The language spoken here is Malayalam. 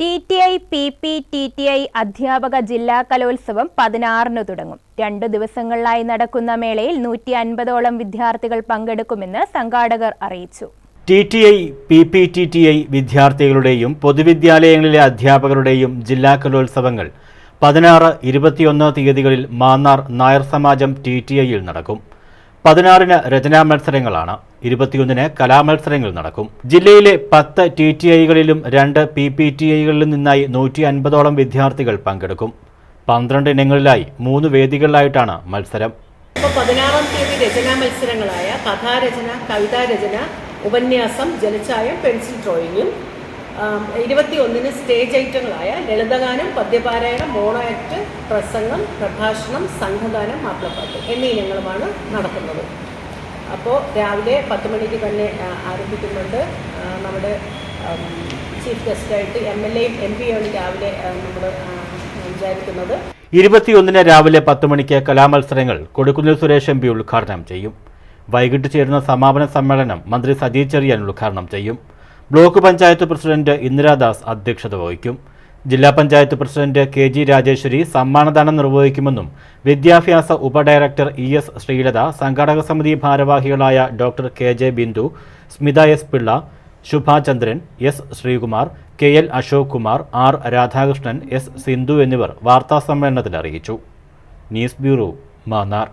T T I P P T T I അധ്യാപക ജില്ലാ കലോത്സവം പതിനാറിന് തുടങ്ങും. രണ്ടു ദിവസങ്ങളിലായി നടക്കുന്ന മേളയിൽ നൂറ്റി അൻപതോളം വിദ്യാർത്ഥികൾ പങ്കെടുക്കുമെന്ന് സംഘാടകർ അറിയിച്ചു. T T I P P T T I വിദ്യാർത്ഥികളുടെയും പൊതുവിദ്യാലയങ്ങളിലെ അധ്യാപകരുടെയും ജില്ലാ കലോത്സവങ്ങൾ പതിനാറ് ഇരുപത്തിയൊന്ന് തീയതികളിൽ മാന്നാർ നായർ സമാജം ടി ടി ഐയിൽ നടക്കും. പതിനാറിന് രചനാ മത്സരങ്ങളാണ്. ഇരുപത്തിയൊന്നിന് കലാമത്സരങ്ങൾ നടക്കും. ജില്ലയിലെ പത്ത് ടി ടി ഐകളിലും രണ്ട് പി പി ടി ഐകളിലും നിന്നായി നൂറ്റി അൻപതോളം വിദ്യാർത്ഥികൾ പങ്കെടുക്കും. പന്ത്രണ്ട് ഇനങ്ങളിലായി മൂന്ന് വേദികളിലായിട്ടാണ് മത്സരം. പതിനാറാം തീയതി രചനാ മത്സരങ്ങളായ കഥാരചന കവിതാരചന ഉപന്യാസം ജലച്ചായം പെൻസിൽ ഡ്രോയിങ്ങും ഇരുപത്തി ഒന്നിന് സ്റ്റേജ് ഐറ്റങ്ങളായ ലളിതഗാനം പദ്യപാരായണം മോണോ ആക്ട് പ്രസംഗം പ്രഭാഷണം സംഘഗാനം മാപ്പിളപ്പാട്ട് എന്നീ ഇനങ്ങളുമാണ് നടക്കുന്നത് അപ്പോൾ രാവിലെ പത്ത് മണിക്ക് തന്നെ ആരംഭിക്കുന്നുണ്ട്. നമ്മുടെ ചീഫ് ഗസ്റ്റായിട്ട് എം എൽ എയും എം പിയാണ് രാവിലെ നമ്മൾ വിചാരിക്കുന്നത് ഇരുപത്തിയൊന്നിന് രാവിലെ പത്ത് മണിക്ക് കലാമത്സരങ്ങൾ കൊടിക്കുന്നിൽ സുരേഷ് എം പി ഉദ്ഘാടനം ചെയ്യും. വൈകിട്ട് ചേരുന്ന സമാപന സമ്മേളനം മന്ത്രി സജി ചെറിയാൻ ഉദ്ഘാടനം ചെയ്യും. ബ്ലോക്ക് പഞ്ചായത്ത് പ്രസിഡന്റ് ഇന്ദിരാദാസ് അധ്യക്ഷത വഹിക്കും. ജില്ലാ panchayat president K G Rajeshwari സമ്മാനദാനം നിർവഹിക്കുമെന്നും വിദ്യാഭ്യാസ ഉപഡയറക്ടർ ഇ എസ് ശ്രീലത സംഘാടക സമിതി ഭാരവാഹികളായ doctor K J Bindu Smitha S Pillai Subhachandran S Sreekumar K L Ashok Kumar R Radhakrishnan S Sindhu എന്നിവർ വാർത്താസമ്മേളനത്തിൽ അറിയിച്ചു. News bureau Mannar.